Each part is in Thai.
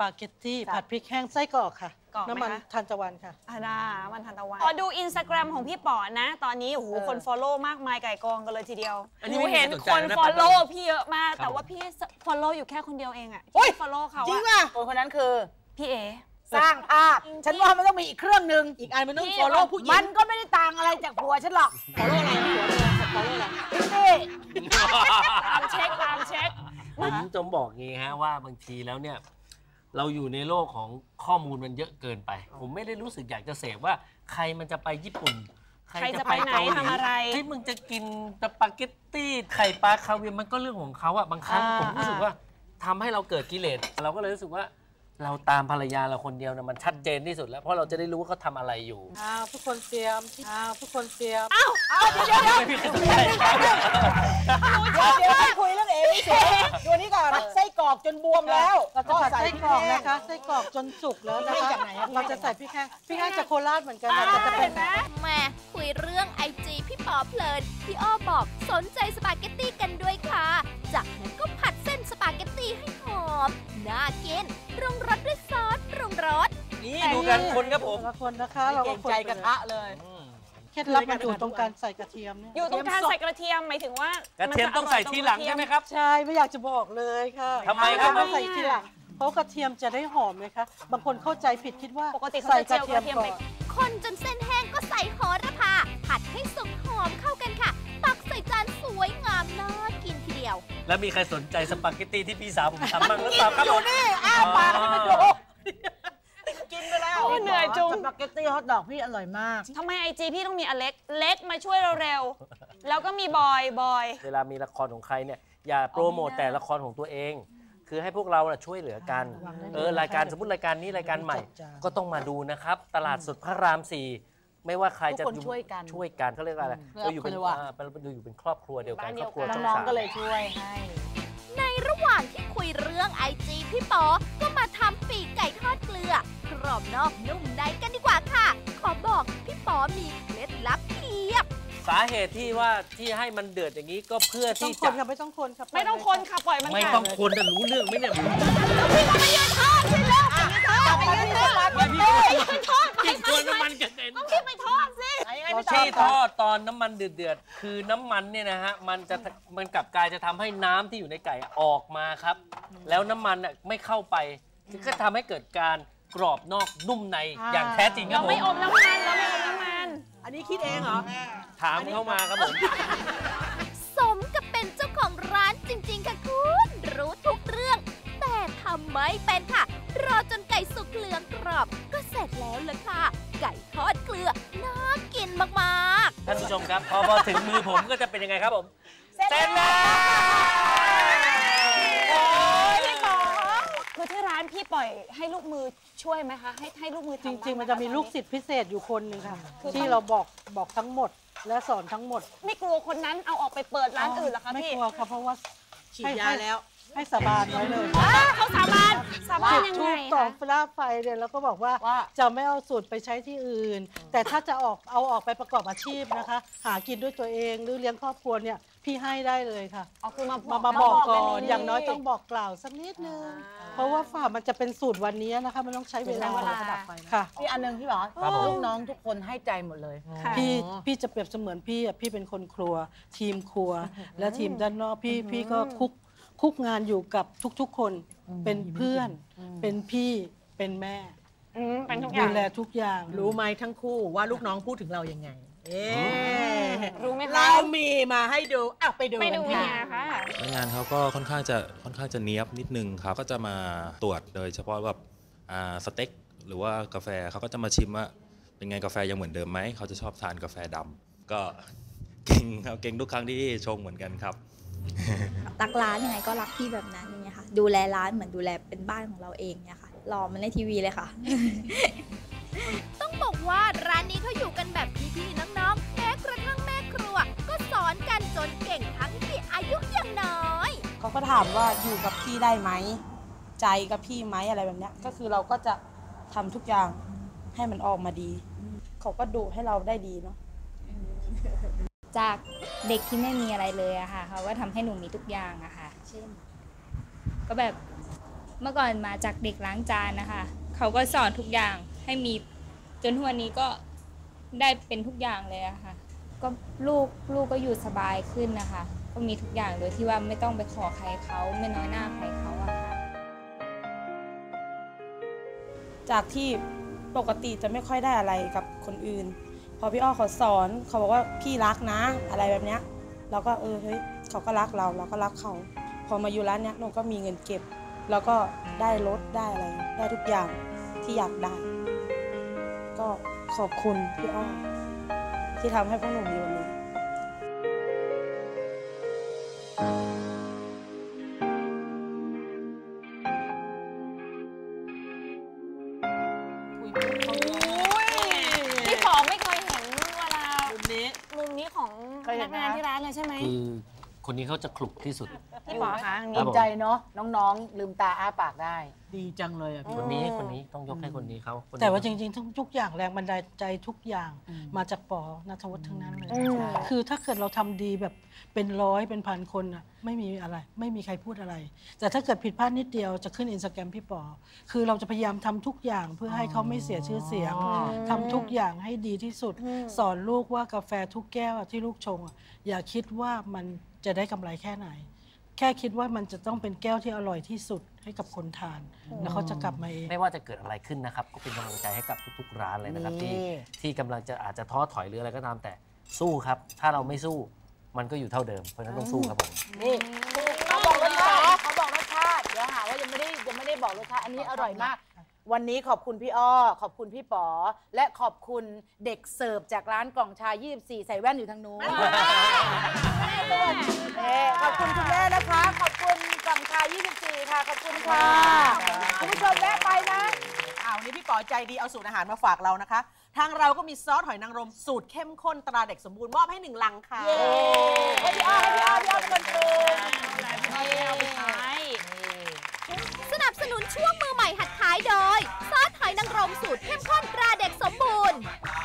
ปาเกตตี้จ้ะผัดพริกแห้งไส้กรอกค่ะ กรอกไหมน้ำมันคะทานตะวันค่ะ อาดาวันทันตะวันขอดูอินสตาแกรมของพี่ป๋อนะ ตอนนี้โอ้โหเออ คนฟอลโล่มากมายไก่กองกันเลยทีเดียวอันหนี้นูไม่มีเห็นใครสนคใจนนะฟอลโล่ปัดไปพี่เยอะมาก ครับ แต่ว่าพี่ฟอลโล่อยู่แค่คนเดียวเองอะโอ๊ย ฟอลโล่เขาจริงอะป่ะคนคนนั้นคือพี่เอ สร้างภาพ ฉันว่ามันต้องมีอีกเครื่องหนึ่งอีกอันมันต้องพี่ ฟอลโล่ผู้หญิงมันก็ไม่ได้ต่างอะไรจากผัวฉันหรอกฟอลโล่อะไรหัวเลยฟอลโล่อะไรนี่ตามเช็คตามเช็ค ผมจะบอกงี้ฮะว่าบางทีแล้วเนี่ย เราอยู่ในโลกของข้อมูลมันเยอะเกินไป ผมไม่ได้รู้สึกอยากจะเสพว่า ใครมันจะไปญี่ปุ่น ใครจะไปไหนเกาหลีทำอะไรเฮ้ยมึงจะกินสปาเกตตี้ไข่ปลาคาเวียร์มันก็เรื่องของเขาอะบางครั้งอ่าผมรู้สึกว่าทำให้เราเกิดกิเลสเราก็เลยรู้สึกว่า เราตามภรรยาเราคนเดียวนะมันชัดเจนที่สุดแล้วเพราะเราจะได้รู้ว่าเขาทำอะไรอยู่อ้าวทุกคนเตรียมอ้าวทุกคนเตรียมไม่มีใครสนใจเดี๋ยวให้คุยเรื่องเอวิเศษดูนี่ก่อนไส้กรอกจนบวมแล้วเราจะผัดไส้กรอกนะคะไส้กรอกจนสุกแล้วนะให้คะจากไหนอะเราจะใส่พริกแห้งพริกแห้งจากโคราชเหมือนกันค่ะแต่จะเป็นแหม่คุยเรื่องไอจีพี่ปอเพลินพี่อ้อบอกสนใจสปาเกตตี้กันด้วยค่ะจากนั้นก็ผัดเส้นสปาเกตตี้ให้หอม น่ากินปรุงรสด้วยซอสปรุงรส นี่ดูกันคนครับผมแต่ละคนนะคะ เราเกรก็งคนใจไปกระทะเลยเคล็ดลับมันอยู่ตรงการใส่กระเทียมเนี่ยอยู่ตรงการใส่กระเทียมหมายถึงว่ากระเทียมต้องใส่ทีหลังใช่ไหมครับ ใช่ไม่อยากจะบอกเลยค่ะทำไมครับเราใส่ทีหลังเพราะกระเทียมจะได้หอมไหมคะบางคนเข้าใจผิดคิดว่าปกติเขาใส่จะกเจีระยวกเทียระมเทียมก่อไป นคนจนเส้นแห้งก็ใส่โหระพา ผัดให้สุกหอมเข้ากันค่ะ ตักใส่จานสวยงามน่ากินที เดียว แล้วมีใครสนใจสปาเกตตี้ที่พี่สาวผมทำบ้างหรือเปล่าครับผมนี่อ้าปากให้มันดูกินไปแล้วโอ้เหนื่อยจุงสปาเกตตี้ฮอทดอกพี่อร่อยมากทำไมไอจีพี่ต้องมีอเล็กเล็กมาช่วยเราเร็ว แล้วก็มีบอยบอย เวลามีละครของใครเนี่ยอย่าโปรโมทแต่ละครของตัวเอง คือให้พวกเราน่ะช่วยเหลือกัน เออรายการสมมติรายการนี้รายการใหม่ ก็ต้องมาดูนะครับ ตลาดสดพระรามสี่ ไม่ว่าใครจะทุกคนช่วยกัน ช่วยกันเขาเรียกว่าอะไรครอบเราอยู่เป็นครัวอ่าเราอยู่เป็นครอบครัวเดียวกันบ้านเดีครยอวบครัวกันช่องน้องสาม ๆก็เลยช่วยให้ ในระหว่างที่คุยเรื่องไอจีพี่ปอก็มาทำปีกไก่ทอดเกลือกรอบนอกนุ่มในกันดีกว่าค่ะ ขอบอกพี่ปอมีเคล็ดลับเพียบ สาเหตุที่ว่าที่ให้มันเดือดอย่างนี้ก็เพื่อต้องที่คจะนค่ะไม่ต้องคนค่ะไม่ต้องคนค่ะปล่อยมันไม่ค่ะ ต้องคนจะรู้เรื่องไหมเนี่ย กินตัวน้ำมันกระเด็นพี่ไปทอดสิเราที่ทอดตอนน้ำมันเดือดๆ คือน้ำมันเนี่ยนะฮะ มันจะ มันกลับกลายจะทำให้น้ำที่อยู่ในไก่ออกมาครับ แล้วน้ำมันน่ะไม่เข้าไป ก็ทำให้เกิดการกรอบนอกนุ่มในอย่างแท้จริงครับผมเราไม่อมน้ำมันเราไม่อมน้ำมัน อันนี้คิดเองเหรอ ถามเข้ามาครับผมสมกับเป็นเจ้าของร้านจริง ๆ ค่ะคุณ รู้ทุกเรื่อง แต่ทำไม่เป็นค่ะ อจนไก่สุกเหลืองกรอบ ก็เสร็จแล้วล่ะค่ะ ไก่ทอดเกลือน่ากินมากๆท่านผู้ชมครับ พอพอถึงมือผมก็จะเป็นยังไงครับผมเสร็จแล้วโอ้ยพี่ป๋อคือที่ร้านพี่ปล่อยให้ลูกมือช่วยไหมคะ ให้ให้ลูกมือจทำริง ๆ มันจะมีลูกศิษย์พิเศษอยู่คนหนึ่งค่ะคือที่เราบอกบอกทั้งหมดและสอนทั้งหมดไม่กลัวคนนั้นเอาออกไปเปิดร้านอื่นเหรอคะไม่พี่ กลัวค่ะเพราะว่าฉีดยาแล้ว ให้สาบานไว้เลยอ้าเขาสาบานสาบานยังทูไงบต่อคะฟลาไฟเนี่ยแล้วก็บอกว่าว่าจะไม่เอาสูตรไปใช้ที่อื่น แต่ถ้าจะออกเอาออกไปประกอบอาชีพนะคะ หากินด้วยตัวเองหรือเลี้ยงครอบครัวเนี่ยพี่ให้ได้เลยค่ะเอาคือมามามาบอกก่อนดีๆอย่างน้อยต้องบอกกล่าวสักนิดนึงเพราะว่าฝ่ามันจะเป็นสูตรวันนี้นะคะมันต้องใช้เวลาใช้เวลาค่ะพี่อันหนึงพี่บอกครับผมลูกน้องทุกคนให้ใจหมดเลยค่ะพี่พี่จะเปรียบเสมือนพี่อะพี่เป็นคนครัว ทีมครัว และทีมด้านนอกพี่พี่ก็คุก คุกงานอยู่กับทุกๆ คนเป็นเพื่อน เป็นพี่เป็นแม่อืมเป็นทุกอดูย่างแลทุกอย่างรู้ไหมทั้งคู่ว่าลูกน้องพูดถึงเรายังไงเอ๊ะรู้ไหมคะเรามีมาให้ดูอะไปดูไปดูกันเนี่ยค่ะค่ะพนักงานเขาก็ค่อนข้างจะค่อนข้างจะเนี้ยบนิดนึงครับก็จะมาตรวจโดยเฉพาะแบบอ่าสเต็กหรือว่ากาแฟเขาก็จะมาชิมว่าเป็นไงกาแฟยังเหมือนเดิมไหมเขาจะชอบทานกาแฟดำก็เก่งครับเก่งทุกครั้งที่ชงเหมือนกันครับ รักร้านยังไงก็รักพี่แบบนั้นอย่างเงี้ยค่ะ ดูแลร้านเหมือนดูแลเป็นบ้านของเราเองเนี่ยค่ะรอมันในทีวีเลยค่ะ ต้องบอกว่าร้านนี้เขาอยู่กันแบบพี่ๆน้องๆแม้กระทั่งแม่ครัว ก็สอนกันจนเก่งทั้งที่อายุยังน้อยเขาก็ถามว่าอยู่กับพี่ได้ไหมใจกับพี่ไหมอะไรแบบเนี้ยก็คือเราก็จะทำทุกอย่างให้มันออกมาดี เขาก็ดูให้เราได้ดีเนาะ จากเด็กที่ไม่มีอะไรเลยอะค่ะเขาก็ทำให้หนูมีทุกอย่างอะค่ะ เช่น ก็แบบเมื่อก่อนมาจากเด็กล้างจานนะคะเขาก็สอนทุกอย่างให้มีจนทุกวันนี้ก็ได้เป็นทุกอย่างเลยอะค่ะ ก็ลูกลูกก็อยู่สบายขึ้นนะคะ ก็มีทุกอย่างโดยที่ว่าไม่ต้องไปขอใครเขาไม่น้อยหน้าใครเขาอะค่ะ จากที่ปกติจะไม่ค่อยได้อะไรกับคนอื่น พอพี่อ้อเขาสอนเขาบอกว่าพี่รักนะ อะไรแบบเนี้ยเราก็เออเฮ้ยเขาก็รักเราเราก็รักเขา พอมาอยู่ร้านเนี้ยหนูก็มีเงินเก็บ แล้วก็ได้รถได้อะไร ได้ทุกอย่างที่อยากได้ ก็ขอบคุณพี่อ้อที่ทำให้พวกหนูมีวันนี้ นักงานที่ร้านเลยใช่ไหมคือคนนี้เขาจะคลุกที่สุด พี่ป๋อคะอันคนี้รัดีบผมใจเนาะน้องๆ ลืมตาอ้าปากได้ ดีจังเลยอะพี่คนนี้คนนี้ต้องยกให้คนนี้เขาคนนี้แต่ว่าจริงๆทุกทุกอย่างแรงบันดาลใจทุกอย่างมาจากปอนัทวุฒิทั้งนั้นเลย คือถ้าเกิดเราทำดีแบบเป็นร้อยเป็นพันคนอะไม่มีอะไร ไม่มีใครพูดอะไร แต่ถ้าเกิดผิดพลาดนิดเดียวจะขึ้นอินสตาแกรมพี่ปอ คือเราจะพยายามทำทุกอย่างเพื่อให้เขาไม่เสียชื่อเสียงทำทุกอย่างให้ดีที่สุด สอนลูกว่ากาแฟทุกแก้วอะที่ลูกชงอะอย่าคิดว่ามันจะได้กำไรแค่ไหน แค่คิดว่ามันจะต้องเป็นแก้วที่อร่อยที่สุดให้กับคนทาน แล้วเขาจะกลับมาเอง ไม่ว่าจะเกิดอะไรขึ้นนะครับ ก็เป็นกำลังใจให้กับทุกๆร้านเลยนะครับ ที่นี่ ที่กำลังจะอาจจะท้อถอยหรืออะไรก็ตามแต่สู้ครับ ถ้าเราไม่สู้มันก็อยู่เท่าเดิมเพราะฉะนั้นต้องสู้ครับผมนี่เขาบอกรสชาติเขาบอกรสชาติเดี๋ยวหาว่ายังไม่ได้ยังไม่ได้บอกรสชาติอันนี้อร่อยมาก วันนี้ขอบคุณพี่อ้อ ขอบคุณพี่ป๋อ และขอบคุณเด็กเสิร์ฟจากร้านกล่องชา 24 ใส่แว่นอยู่ทางนู้นเอ่อขอบคุณคุณแม่ 24 ค่ะขอบคุณค่ะคุณผู้ชมแวะไปนะอ้าววันนี้พี่ป๋อใจดีเอาสูตรอาหารมาฝากเรานะคะ ทางเราก็มีซอสหอยนางรมสูตรเข้มข้นตราเด็กสมบูรณ์มอบให้หนึ่งลังค่ะให้พี่อ้อให้พี่อ้อพี่อ้อเป็นคนปรุงสนับสนุนช่วงมือใหม่หัดขายโดย ซอสหอยนางรมสูตรเข้มข้นตราเด็กสมบูรณ์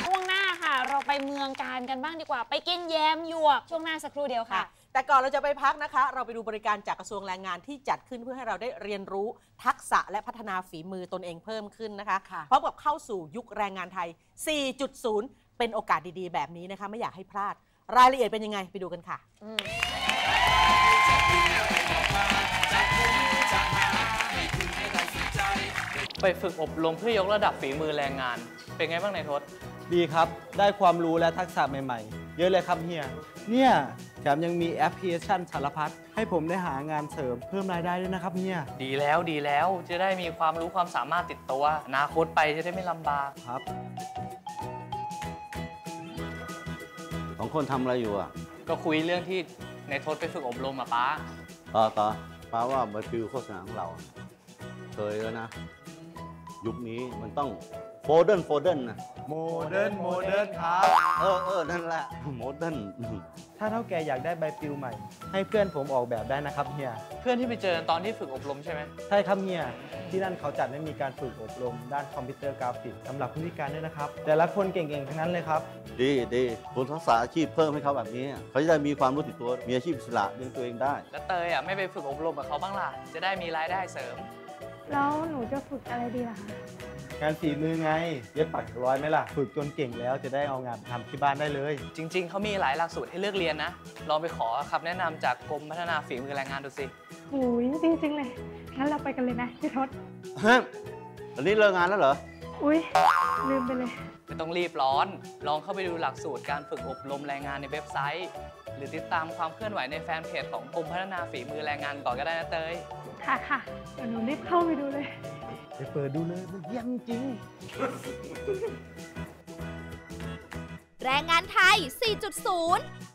ช่วงหน้าค่ะ เราไปเมืองการกันบ้างดีกว่า ไปกินแยมหยวกช่วงหน้าสักครู่เดียวค่ะค่ะ แต่ก่อนเราจะไปพักนะคะ เราไปดูบริการจากกระทรวงแรงงานที่จัดขึ้นเพื่อให้เราได้เรียนรู้ทักษะและพัฒนาฝีมือตนเองเพิ่มขึ้นนะคะพร้อมกับเข้าสู่ยุคแรงงานไทย 4.0 เป็นโอกาสดีๆ แบบนี้นะคะ ไม่อยากให้พลาด รายละเอียดเป็นยังไงไปดูกันค่ะไปฝึกอบรมเพื่อยกระดับฝีมือแรงงาน เป็นไงบ้างในายทศดีครับ ได้ความรู้และทักษะใหม่ ๆ เยอะเลยครับเฮีย เนี่ยแถมยังมีแอปพลิเคชันสารพัดให้ผมได้หางานเสริมเพิ่มรายได้ด้วยนะครับเฮียดีแล้วดีแล้วจะได้มีความรู้ความสามารถติดตัวอนาคตไปจะได้ไม่ลำบากครับสองคนทำอะไรอยู่อะก็คุยเรื่องที่ในายทศไปฝึกอบรมอะป้าต่อต่อป้าว่าใบปลิวโฆษณาของเรา เคยแล้วนะ ยุคนี้มันต้อง โฟเดิร์นโฟเดิร์นนะโมเดิร์นโมเดิร์นครับเออเออนั่นแหละโมเดิร์นถ้าเท่าแกอยากได้ใบปลิวใหม่ ให้เพื่อนผมออกแบบได้นะครับเฮียเพื่อนที่ไปเจอตอนที่ฝึกอบรมใช่ไหมใช่ครับเฮียที่นั่นเขาจัดให้มีการฝึกอบรม ด้านคอมพิวเตอร์กราฟิกสำหรับผู้พิการด้วยนะครับ แต่ละคนเก่งๆทั้งนั้นเลยครับ ดีดีคุณทักษะอาชีพเพิ่มให้เขาแบบนี้ เขาจะได้มีความรู้ติดตัวมีอาชีพอิสระเลี้ยงตัวเองได้ แล้วเตยอะไม่ไปฝึกอบรมกับเขาบ้างล่ะจะได้มีรายได้เสริม แล้วหนูจะฝึกอะไรดีล่ะคะ งานฝีมือไง เย็บปักถักร้อยไหมล่ะ ฝึกจนเก่งแล้วจะได้เอางานไปทำที่บ้านได้เลย จริง ๆ เขามีหลายหลักสูตรให้เลือกเรียนนะ ลองไปขอคำแนะนำจากกรมพัฒนาฝีมือแรงงานดูสิ โอ้ยจริงๆเลย งั้นเราไปกันเลยนะพี่ทศ ฮะตอนนี้เลิกงานแล้วเหรอ อุ้ยลืมไปเลย ไม่ต้องรีบร้อน ลองเข้าไปดูหลักสูตรการฝึกอบรมแรงงานในเว็บไซต์ หรือติดตามความเคลื่อนไหวในแฟนเพจของกรมพัฒนาฝีมือแรงงานก่อนก็ได้นะเตย ค่ะค่ะเดี๋ยวหนูรีบเข้าไปดูเลย ไปเปิดดูเลยมันเยี่ยมจริง แรงงานไทย 4.0